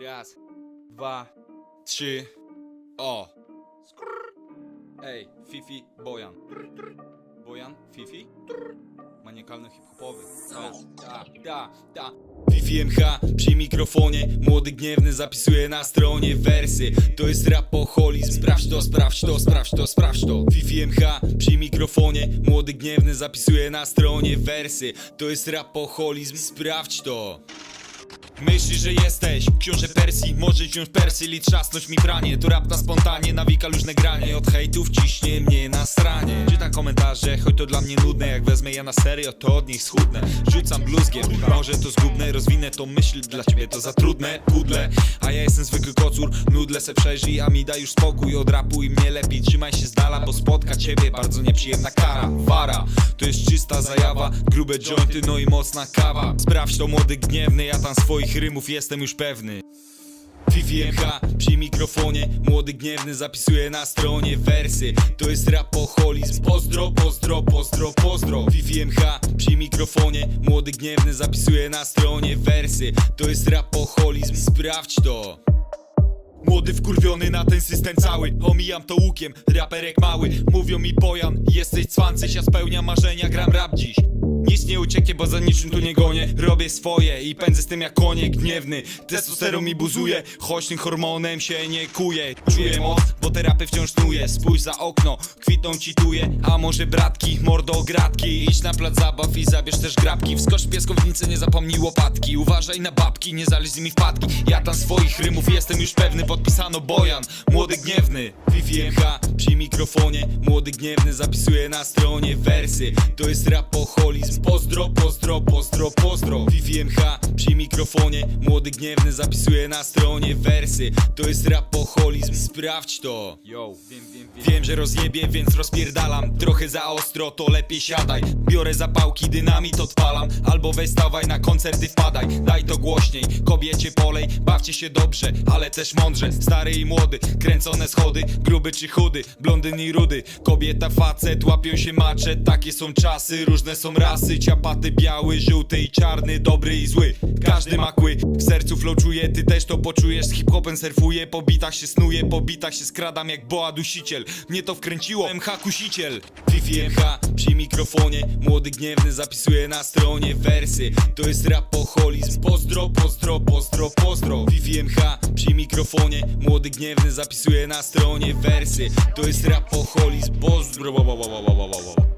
Raz, dwa, trzy, o. Ej, Fifi, Bojan. Bojan, Fifi? Maniakalny hip-hopowy. Ta, ta, ta. Fifi MH przy mikrofonie. Młody gniewny zapisuje na stronie wersy. To jest rapoholizm. Sprawdź to, sprawdź to, sprawdź to, sprawdź to. Fifi MH przy mikrofonie. Młody gniewny zapisuje na stronie wersy. To jest rapoholizm. Sprawdź to Myślisz, że jesteś książę Persji. Może wziąć Persji, licz trzasnąć mi pranie. To rap na spontanie, nawika luźne granie. Od hejtów ciśnie mnie na stranie komentarze, choć to dla mnie nudne Jak wezmę ja na serio, to od nich schudnę. Rzucam bluzgiem, może to zgubne Rozwinę to myśl, dla ciebie to za trudne Pudle, a ja jestem zwykły kocur Nudle se przeżyj, a mi daj już spokój. Od rapu i mnie lepiej, trzymaj się z dala Bo spotka ciebie bardzo nieprzyjemna kara. Wara, to jest czysta zajawa Grube jointy, no i mocna kawa. Sprawdź to młody gniewny, ja tam swoich rymów jestem już pewny Fifi MH przy mikrofonie Młody gniewny zapisuje na stronie wersy. To jest rapoholizm. Pozdro, pozdro, pozdro, pozdro. Fifi MH przy mikrofonie Młody gniewny zapisuje na stronie wersy. To jest rapoholizm. Sprawdź to. Młody wkurwiony na ten system cały. Omijam to łukiem, raperek mały. Mówią mi Bojan, jesteś cwancyś Ja spełniam marzenia, gram rap dziś nic nie ucieknie, bo za niczym tu nie gonię. Robię swoje i pędzę z tym jak konie gniewny. Testosteron mi buzuje, choć tym hormonem się nie kuje. Czuję moc, bo te rapy wciąż tnuję Spójrz za okno, kwitną ci tuje. A może bratki, mordo gratki? Idź na plac zabaw i zabierz też grabki. Wskocz w piaskownicę, nie zapomnij łopatki. Uważaj na babki, nie zaleź z nimi wpadki Ja tam swoich rymów jestem już pewny Podpisano Bojan, młody gniewny. Fifi MH przy mikrofonie. Młody gniewny zapisuje na stronie wersy. To jest rapoholizm Pozdro, pozdro, pozdro, pozdro Fifi MH przy mikrofonie. Młody gniewny zapisuje na stronie wersy. To jest rapoholizm. Sprawdź to. Yo, wiem, wiem, wiem. wiem, że rozjebie, więc rozpierdalam. Trochę za ostro, to lepiej siadaj. Biorę zapałki, dynamit odpalam. Albo weź stawaj na koncerty wpadaj. Daj to głośniej, kobiecie polej Bawcie się dobrze, ale też mądrze. Stary i młody, kręcone schody. Gruby czy chudy, blondyn i rudy. Kobieta, facet, łapią się macze. Takie są czasy, różne są rasy Ciapaty, biały, żółty i czarny Dobry i zły, każdy ma kły. W sercu flow czuję, ty też to poczujesz. Z hip-hopem surfuję, po bitach się snuję Po bitach się skradam jak boa dusiciel. Mnie to wkręciło, MH kusiciel. Fifi MH przy mikrofonie. Młody gniewny zapisuje na stronie wersy. To jest rapoholizm. Pozdro, pozdro, pozdro, pozdro. Fifi MH przy mikrofonie. Młody gniewny zapisuje na stronie wersy. To jest rapoholizm. Pozdro, wa, wa, wa, wa, wa, wa, wa.